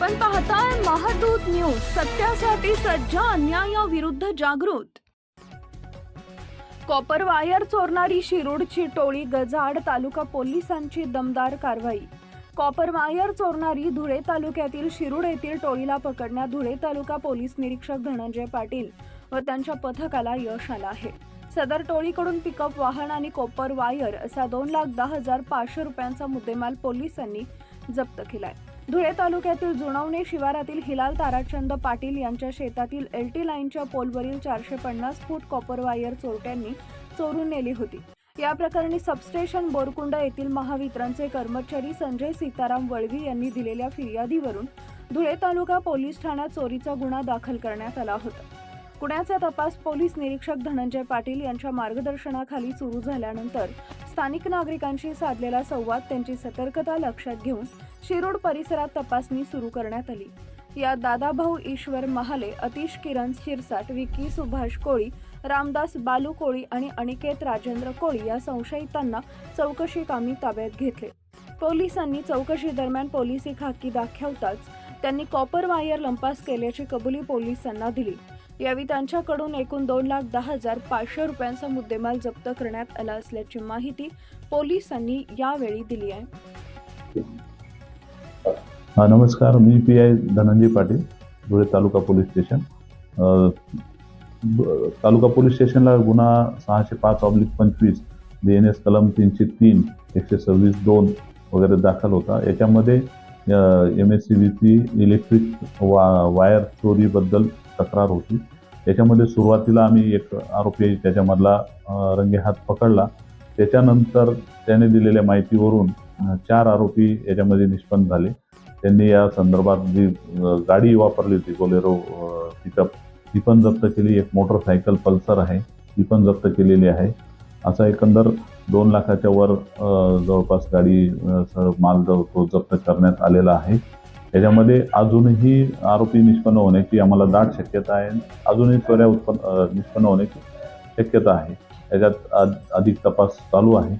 आपण पाहताय महादूत न्यूज सत्यासाठी सज्ज अन्यायाविरुद्ध जागृत. कॉपर वायर चोरणारी शिरूडची टोळी गजाड तालुका पोलिसांची दमदार कारवाई. कॉपर वायर चोरणारी धुळे तालुक्यातील शिरूड येथील टोळीला पकडण्यात धुळे तालुका पोलीस निरीक्षक धनंजय पाटील व त्यांच्या पथकाला यश आलं आहे. सदर टोळीकडून पिकअप वाहन आणि कॉपर वायर असा दोन लाख दहा हजार पाचशे रुपयांचा मुद्देमाल पोलिसांनी जप्त केलाय. धुळे तालुक्यातील जुणवणे शिवारातील हिलाल ताराचंद पाटील यांच्या शेतातील एलटी लाईनच्या पोलवरील चारशे पन्नास फूट कॉपर वायर चोरट्यांनी चोरून नेली होती. या प्रकरणी सबस्टेशन बोरकुंड येथील महावितरणचे कर्मचारी संजय सीताराम वळवी यांनी दिलेल्या फिर्यादीवरून धुळे तालुका पोलीस ठाण्यात चोरीचा गुन्हा दाखल करण्यात आला होता. गुन्ह्याचा तपास पोलीस निरीक्षक धनंजय पाटील यांच्या मार्गदर्शनाखाली सुरू झाल्यानंतर स्थानिक नागरिकांशी साधलेला संवाद त्यांची सतर्कता लक्षात घेऊन शिरूड परिसरात तपासणी सुरू करण्यात आली. यात दादाभाऊ ईश्वर महाले अतिश किरण शिरसाट विकी सुभाष कोळी रामदास बालू कोळी आणि अनिकेत राजेंद्र कोळी या संशयितांना चौकशी कामी ताब्यात घेतले. पोलिसांनी चौकशी दरम्यान पोलिसी खाकी दाखवताच त्यांनी कॉपर वायर लंपास केल्याची कबुली पोलिसांना दिली. यावेळी त्यांच्याकडून एकूण दोन लाख दहा हजार पाचशे रुपयांचा मुद्देमाल जप्त करण्यात आला असल्याची माहिती पोलिसांनी यावेळी दिली आहे. नमस्कार. मी P I Dhananjay Patil Dhule taluka police station. ब- तालुका पोलीस स्टेशनला गुन्हा सहाशे पाच ऑब्लिक पंचवीस डी एन एस कलम तीनशे तीन एकशे सव्वीस दोन वगैरे दाखल होता. याच्यामध्ये एम एस सी बीची इलेक्ट्रिक वा वायर चोरीबद्दल तक्रार होती. त्याच्यामध्ये सुरुवातीला आम्ही एक आरोपी त्याच्यामधला रंगेहात पकडला. त्याच्यानंतर त्याने दिलेल्या माहितीवरून चार आरोपी याच्यामध्ये निष्पन्न झाले. त्यांनी या संदर्भात जी गाडी वापरली होती बोलेरो पिकअप ती पण जप्त केली. एक मोटरसायकल पल्सर आहे ती पण जप्त केलेली आहे. असा एकंदर दोन लाखाच्या वर जवळपास गाडी माल जो तो जप्त करण्यात आलेला आहे. याच्यामध्ये अजूनही आरोपी निष्पन्न होण्याची आम्हाला दाट शक्यता आहे. अजूनही त्वऱ्या उत्पन्न निष्पन्न होण्याची शक्यता आहे. याच्यात अधिक तपास चालू आहे.